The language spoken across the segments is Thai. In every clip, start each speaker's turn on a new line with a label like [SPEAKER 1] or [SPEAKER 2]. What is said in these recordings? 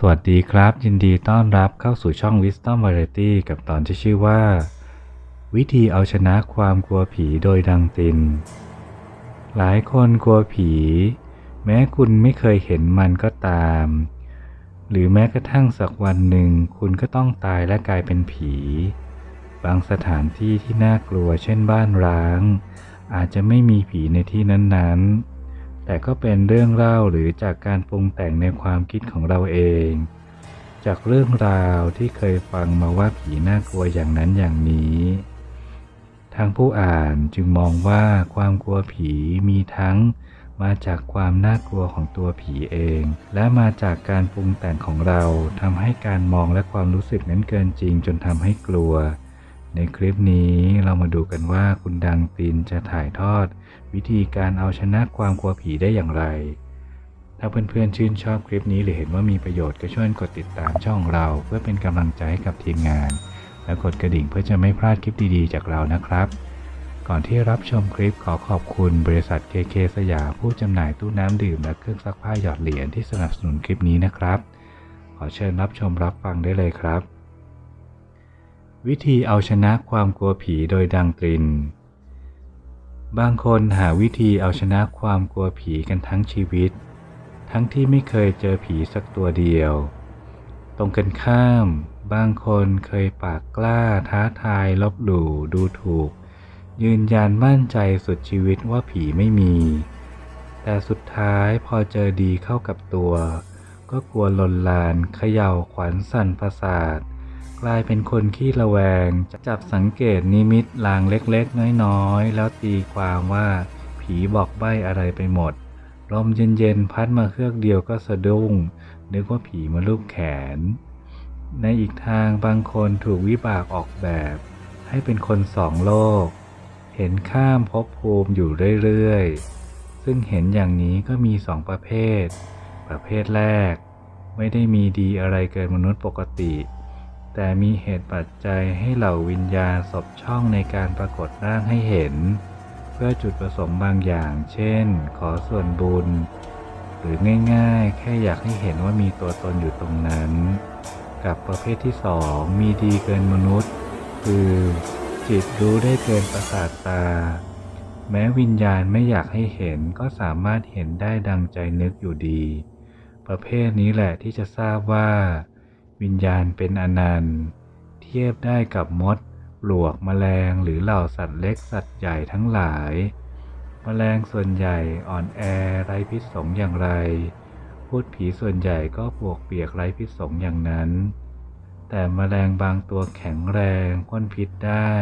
[SPEAKER 1] สวัสดีครับ ยินดีต้อนรับเข้าสู่ช่อง Wisdom Variety กับตอนที่ชื่อว่า วิธีเอาชนะความกลัวผีโดยดังติน หลายคนกลัวผี แม้คุณไม่เคยเห็นมันก็ตาม หรือแม้กระทั่งสักวันหนึ่ง คุณก็ต้องตายและกลายเป็นผี บางสถานที่ที่น่ากลัวเช่นบ้านร้าง อาจจะไม่มีผีในที่นั้นๆ แต่ก็เป็นเรื่องเล่าหรือจากการปรุงแต่งในความคิดของเราเอง จากเรื่องราวที่เคยฟังมาว่าผีน่ากลัวอย่างนั้นอย่างนี้ ทางผู้อ่านจึงมองว่าความกลัวผีมีทั้งมาจากความน่ากลัวของตัวผีเอง และมาจากการปรุงแต่งของเราทำให้การมองและความรู้สึกนั้นเกินจริงจนทำให้กลัว ในคลิปนี้เรามาดูกันว่าคุณดังตินจะถ่ายทอด วิธีการเอาชนะความกลัวผีได้อย่างไร ถ้าเพื่อนๆชื่นชอบคลิปนี้หรือเห็นว่ามีประโยชน์ก็ช่วยกดติดตามช่องเรา เพื่อเป็นกำลังใจให้กับทีมงาน และกดกระดิ่งเพื่อจะไม่พลาดคลิปดีๆ จากเรานะครับ ก่อนที่รับชมคลิปขอขอบคุณบริษัท KK สยามผู้จำหน่ายตู้น้ำดื่มและเครื่องซักผ้าหยอดเหรียญที่สนับสนุนคลิปนี้นะครับ ขอเชิญรับชมรับฟังได้เลยครับ วิธีเอาชนะความกลัวผีโดยดังตรินบางคนหาวิธีเอาชนะความกลัวผีกันทั้งชีวิต ทั้งที่ไม่เคยเจอผีสักตัวเดียว ตรงกันข้าม บางคนเคยปากกล้าท้าทายลบหลู่ดูถูก ยืนยันมั่นใจสุดชีวิตว่าผีไม่มี แต่สุดท้ายพอเจอดีเข้ากับตัว ก็กลัวลนลานเขย่าขวัญสั่นประสาท กลายเป็นคนขี้ระแวง จับสังเกตนิมิตลางเล็กๆ น้อยๆ แล้วตีความว่าผีบอกใบ้อะไรไปหมด ลมเย็นๆ พัดมาเครือกเดียวก็สะดุ้ง นึกว่าผีมาลูบแขน ในอีกทางบางคนถูกวิบากออกแบบ ให้เป็นคนสองโลก เห็นข้ามภพภูมิอยู่เรื่อยๆ ซึ่งเห็นอย่างนี้ก็มีสองประเภท ประเภทแรก ไม่ได้มีดีอะไรเกินมนุษย์ปกติ แต่มีเหตุปัจจัยให้เหล่าวิญญาณศพช่องในการปรากฏร่างให้เห็น เพื่อจุดประสงค์บางอย่าง เช่น ขอส่วนบุญ หรือง่ายๆ แค่อยากให้เห็นว่ามีตัวตนอยู่ตรงนั้น กับประเภทที่สองมีดีเกินมนุษย์ คือจิตรู้ได้เกินประสาทตา แม้วิญญาณไม่อยากให้เห็นก็สามารถเห็นได้ดังใจนึกอยู่ดี ประเภทนี้แหละที่จะทราบว่า วิญญาณเป็นอนันต์ เทียบได้กับมด ปลวกแมลงหรือเหล่าสัตว์เล็กสัตว์ใหญ่ทั้งหลายแมลงส่วนใหญ่อ่อนแอไร้พิษสงอย่างไร พูดผีส่วนใหญ่ก็ปวกเปียกไร้พิษสงอย่างนั้น แต่แมลงบางตัวแข็งแรงพ่นพิษได้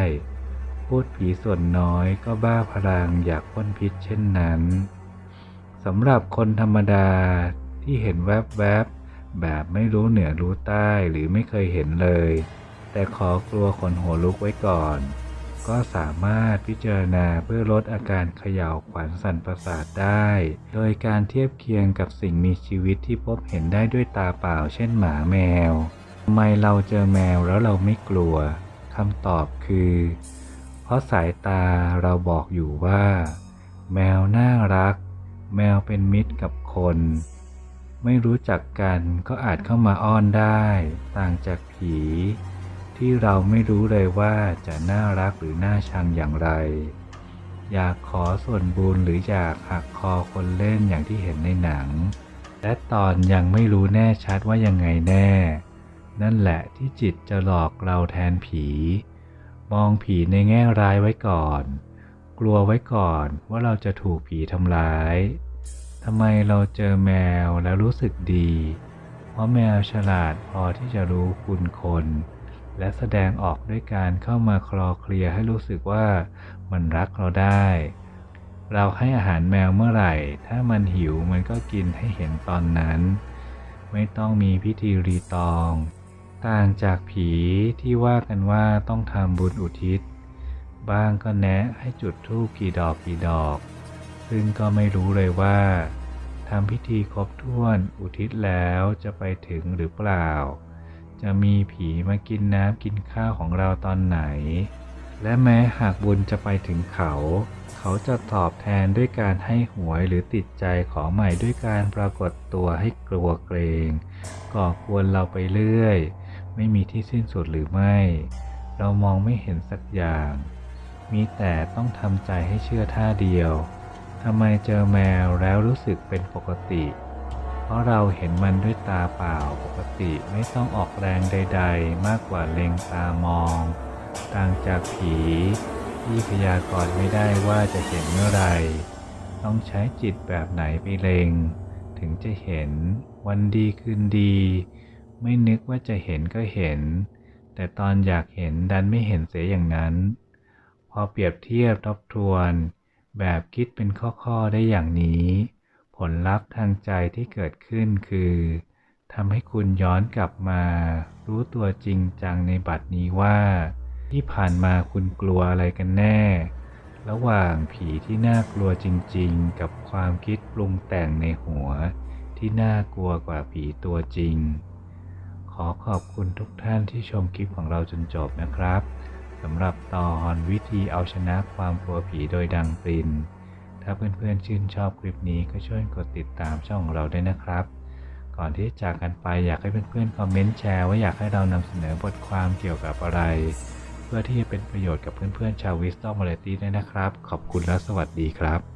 [SPEAKER 1] พูดผีส่วนน้อยก็บ้าพลังอยากพ่นพิษเช่นนั้น สำหรับคนธรรมดาที่เห็นแวบๆ แบบไม่รู้เหนือรู้ใต้หรือไม่เคยเห็นเลย แต่ขอกลัวขนหัวลุกไว้ก่อน ก็สามารถพิจารณาเพื่อลดอาการเขย่าขวัญสั่นประสาทได้ โดยการเทียบเคียงกับสิ่งมีชีวิตที่พบเห็นได้ด้วยตาเปล่า เช่นหมาแมวทำไมเราเจอแมวแล้วเราไม่กลัวคำตอบคือ เพราะสายตาเราบอกอยู่ว่า แมวน่ารัก แมวเป็นมิตรกับคน ไม่รู้จักกันก็อาจเข้ามาอ้อนได้ ต่างจากผี ที่เราไม่รู้เลยว่าจะน่ารักหรือน่าชังอย่างไร อยากขอส่วนบุญหรืออยากหักคอคนเล่นอย่างที่เห็นในหนัง และตอนยังไม่รู้แน่ชัดว่ายังไงแน่ นั่นแหละที่จิตจะหลอกเราแทนผี มองผีในแง่ร้ายไว้ก่อน กลัวไว้ก่อนว่าเราจะถูกผีทำร้าย ทำไมเราเจอแมวแล้วรู้สึกดี เพราะแมวฉลาดพอที่จะรู้คุณคน และแสดงออกด้วยการเข้ามาคลอเคลียให้รู้สึกว่ามันรักเราได้ เราให้อาหารแมวเมื่อไหร่ ถ้ามันหิวมันก็กินให้เห็นตอนนั้น ไม่ต้องมีพิธีรีตอง ต่างจากผีที่ว่ากันว่าต้องทำบุญอุทิศ บ้างก็แนะให้จุดธูปกี่ดอกกี่ดอก ซึ่งก็ไม่รู้เลยว่าทำพิธีครบถ้วนอุทิศแล้วจะไปถึงหรือเปล่า จะมีผีมากินน้ำกินข้าวของเราตอนไหน และแม้หากบุญจะไปถึงเขา เขาจะตอบแทนด้วยการให้หวยหรือติดใจขอใหม่ด้วยการปรากฏตัวให้กลัวเกรง ก่อกวนเราไปเรื่อย ไม่มีที่สิ้นสุดหรือไม่ เรามองไม่เห็นสักอย่าง มีแต่ต้องทำใจให้เชื่อท่าเดียว ทำไมเจอแมวแล้วรู้สึกเป็นปกติ เพราะเราเห็นมันด้วยตาเปล่าปกติไม่ต้องออกแรงใด ๆ มากกว่าเล็งตามอง ต่างจากผีที่พยากรณ์ไม่ได้ว่าจะเห็นเมื่อไร ต้องใช้จิตแบบไหนไปเล็งถึงจะเห็นวันดีคืนดี ไม่นึกว่าจะเห็นก็เห็น แต่ตอนอยากเห็นดันไม่เห็นเสียอย่างนั้น พอเปรียบเทียบทบทวน แบบคิดเป็นข้อ ๆ ได้อย่างนี้ ผลลัพธ์ทางใจที่เกิดขึ้นคือทำให้คุณย้อนกลับมา รู้ตัวจริงจังในบัดนี้ว่า ที่ผ่านมาคุณกลัวอะไรกันแน่ ระหว่างผีที่น่ากลัวจริง ๆ กับความคิดปรุงแต่งในหัว ที่น่ากลัวกว่าผีตัวจริง ขอขอบคุณทุกท่านที่ชมคลิปของเราจนจบนะครับ สำหรับตอนวิธีเอาชนะความกลัวผีโดยดังปริน ถ้าเพื่อนๆชื่นชอบคลิปนี้ก็ช่วยกดติดตามช่องของเราด้วยนะครับ ก่อนที่จะจากกันไปอยากให้เพื่อนๆคอมเมนต์แชร์ว่าอยากให้เรานำเสนอบทความเกี่ยวกับอะไร เพื่อที่จะเป็นประโยชน์กับเพื่อนๆชาววิสตอมมาเลตี้ด้วยนะครับ ขอบคุณและสวัสดีครับ